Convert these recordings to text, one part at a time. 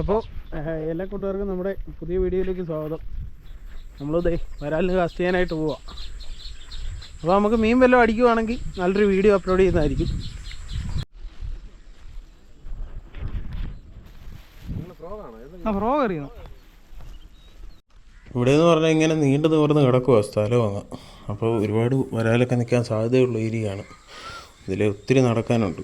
അപ്പോൾ എല്ലാ കൂട്ടുകാർക്കും നമ്മുടെ പുതിയ വീഡിയോയിലേക്ക് സ്വാഗതം. നമ്മളിതേ വരാലിന് കാസ്റ്റ് ചെയ്യാനായിട്ട് പോവാം. അപ്പോൾ നമുക്ക് മീൻ വല്ലതും അടിക്കുവാണെങ്കിൽ നല്ലൊരു വീഡിയോ അപ്ലോഡ് ചെയ്യുന്നതായിരിക്കും. ആ ഇവിടെ എന്ന് പറഞ്ഞാൽ ഇങ്ങനെ നീണ്ടു നിവർന്ന് കിടക്കുക സ്ഥലം അങ്ങ്. അപ്പോൾ ഒരുപാട് വരാലൊക്കെ നിൽക്കാൻ സാധ്യതയുള്ള ഏരിയയാണ്. ഇതിൽ ഒത്തിരി നടക്കാനുണ്ട്.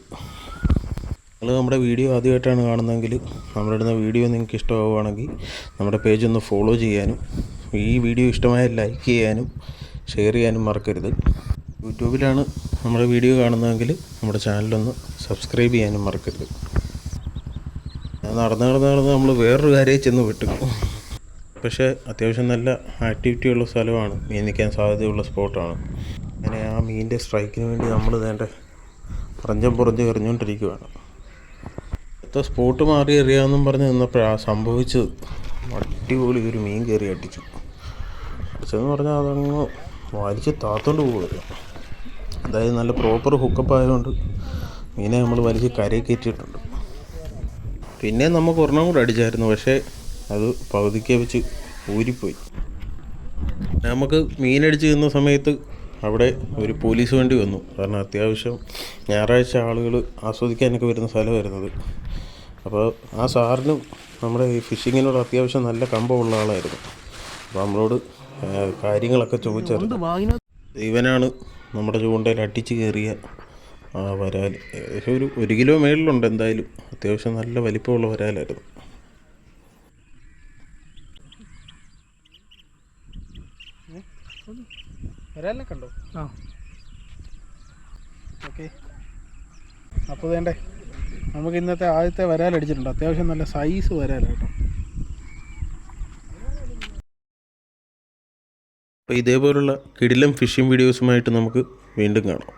നിങ്ങൾ നമ്മുടെ വീഡിയോ ആദ്യമായിട്ടാണ് കാണുന്നതെങ്കിൽ നമ്മുടെ ഇടുന്ന വീഡിയോ നിങ്ങൾക്ക് ഇഷ്ടമാവുകയാണെങ്കിൽ നമ്മുടെ പേജ് ഒന്ന് ഫോളോ ചെയ്യാനും ഈ വീഡിയോ ഇഷ്ടമായ ലൈക്ക് ചെയ്യാനും ഷെയർ ചെയ്യാനും മറക്കരുത്. യൂട്യൂബിലാണ് നമ്മുടെ വീഡിയോ കാണുന്നതെങ്കിൽ നമ്മുടെ ചാനലൊന്ന് സബ്സ്ക്രൈബ് ചെയ്യാനും മറക്കരുത്. നടന്ന് നടന്ന് നടന്ന് നമ്മൾ വേറൊരു കാര്യം ചെന്ന് വിട്ടു പക്ഷേ അത്യാവശ്യം നല്ല ആക്ടിവിറ്റി ഉള്ള സ്ഥലമാണ്. മീൻ നിൽക്കാൻ സാധ്യതയുള്ള സ്പോട്ടാണ് അങ്ങനെ ആ മീനിന്റെ സ്ട്രൈക്കിന് വേണ്ടി നമ്മൾ നേരെ പുറഞ്ചം പുറഞ്ച് എറിഞ്ഞുകൊണ്ടിരിക്കുകയാണ്. അടുത്ത സ്പോട്ട് മാറി എറിയാമെന്നും പറഞ്ഞ് നിന്നപ്പോഴാണ് സംഭവിച്ചത്. അടിപൊളി ഒരു മീൻ കയറി അടിച്ചു. അടിച്ചതെന്ന് പറഞ്ഞാൽ അതങ്ങ് വലിച്ച് താത്തോണ്ട് പോകുക അതായത് നല്ല പ്രോപ്പർ ഹുക്കപ്പ് ആയതുകൊണ്ട് മീനെ നമ്മൾ വലിച്ച് കരയിൽ കയറ്റിയിട്ടുണ്ട്. പിന്നെ നമുക്ക് ഒരെണ്ണം കൂടെ അടിച്ചായിരുന്നു പക്ഷേ അത് പകുതിക്ക് വെച്ച് ഊരിപ്പോയി. നമുക്ക് മീനടിച്ച് നിന്ന സമയത്ത് അവിടെ ഒരു പോലീസ് വണ്ടി വന്നു. കാരണം അത്യാവശ്യം ഞായറാഴ്ച ആളുകൾ ആസ്വദിക്കാനൊക്കെ വരുന്ന സ്ഥലമായിരുന്നത്. അപ്പോൾ ആ സാറിനും നമ്മുടെ ഈ ഫിഷിങ്ങിനോട് അത്യാവശ്യം നല്ല കമ്പമുള്ള ആളായിരുന്നു. അപ്പോൾ നമ്മളോട് കാര്യങ്ങളൊക്കെ ചോദിച്ചറിഞ്ഞു. ഇവനാണ് നമ്മുടെ ചൂണ്ടയിൽ അടിച്ച് കയറിയ ആ വരാൽ ഏകദേശം ഒരു ഒരു കിലോ മേളിലുണ്ട് എന്തായാലും. അത്യാവശ്യം നല്ല വലിപ്പമുള്ള വരാലായിരുന്നു. വരാലിനെ കണ്ടോ? ആ. ഓക്കെ. അപ്പോൾ വേണ്ടേ? നമുക്ക് ഇന്നത്തെ ആദ്യത്തെ വരാലടിച്ചിട്ടുണ്ട് അത്യാവശ്യം നല്ല സൈസ് വരാലാണ് കേട്ടോ. അപ്പോൾ ഇതേപോലുള്ള കിടിലം ഫിഷിംഗ് വീഡിയോസുമായിട്ട് നമുക്ക് വീണ്ടും കാണാം.